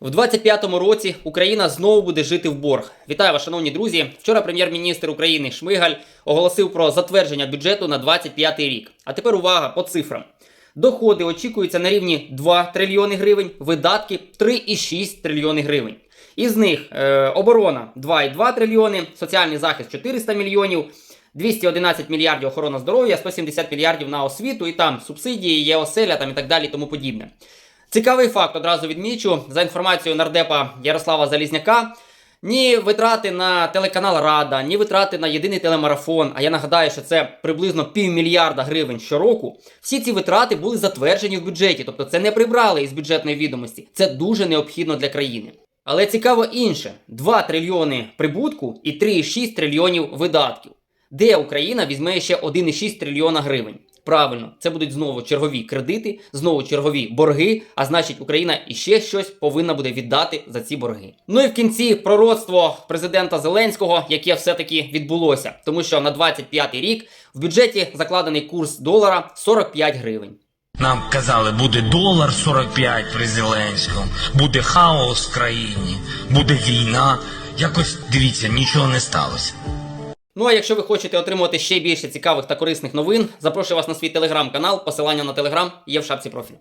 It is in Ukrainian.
В 25-му році Україна знову буде жити в борг. Вітаю вас, шановні друзі. Вчора прем'єр-міністр України Шмигаль оголосив про затвердження бюджету на 25 рік. А тепер увага по цифрам. Доходи очікуються на рівні 2 трильйони гривень, видатки 3,6 трильйони гривень. Із них е, оборона 2,2 трильйони, соціальний захист 400 мільйонів, 211 мільярдів охорона здоров'я, 170 мільярдів на освіту і там субсидії, є оселя там і так далі, тому подібне. Цікавий факт одразу відмічу за інформацією нардепа Ярослава Залізняка. Ні витрати на телеканал Рада, ні витрати на єдиний телемарафон. А я нагадаю, що це приблизно півмільярда гривень щороку. Всі ці витрати були затверджені в бюджеті, тобто це не прибрали із бюджетної відомості. Це дуже необхідно для країни. Але цікаво інше: 2 трильйони прибутку і 3,6 трильйонів видатків. Де Україна візьме ще 1,6 трильйона гривень? Правильно, це будуть знову чергові кредити, знову чергові борги. А значить, Україна іще щось повинна буде віддати за ці борги. Ну і в кінці пророцтво президента Зеленського, яке все-таки відбулося, тому що на 25-й рік в бюджеті закладений курс долара 45 гривень. Нам казали, буде долар 45 при Зеленському, буде хаос в країні, буде війна. Якось дивіться, нічого не сталося. Ну а якщо ви хочете отримувати ще більше цікавих та корисних новин, запрошую вас на свій телеграм-канал. Посилання на телеграм є в шапці профілю.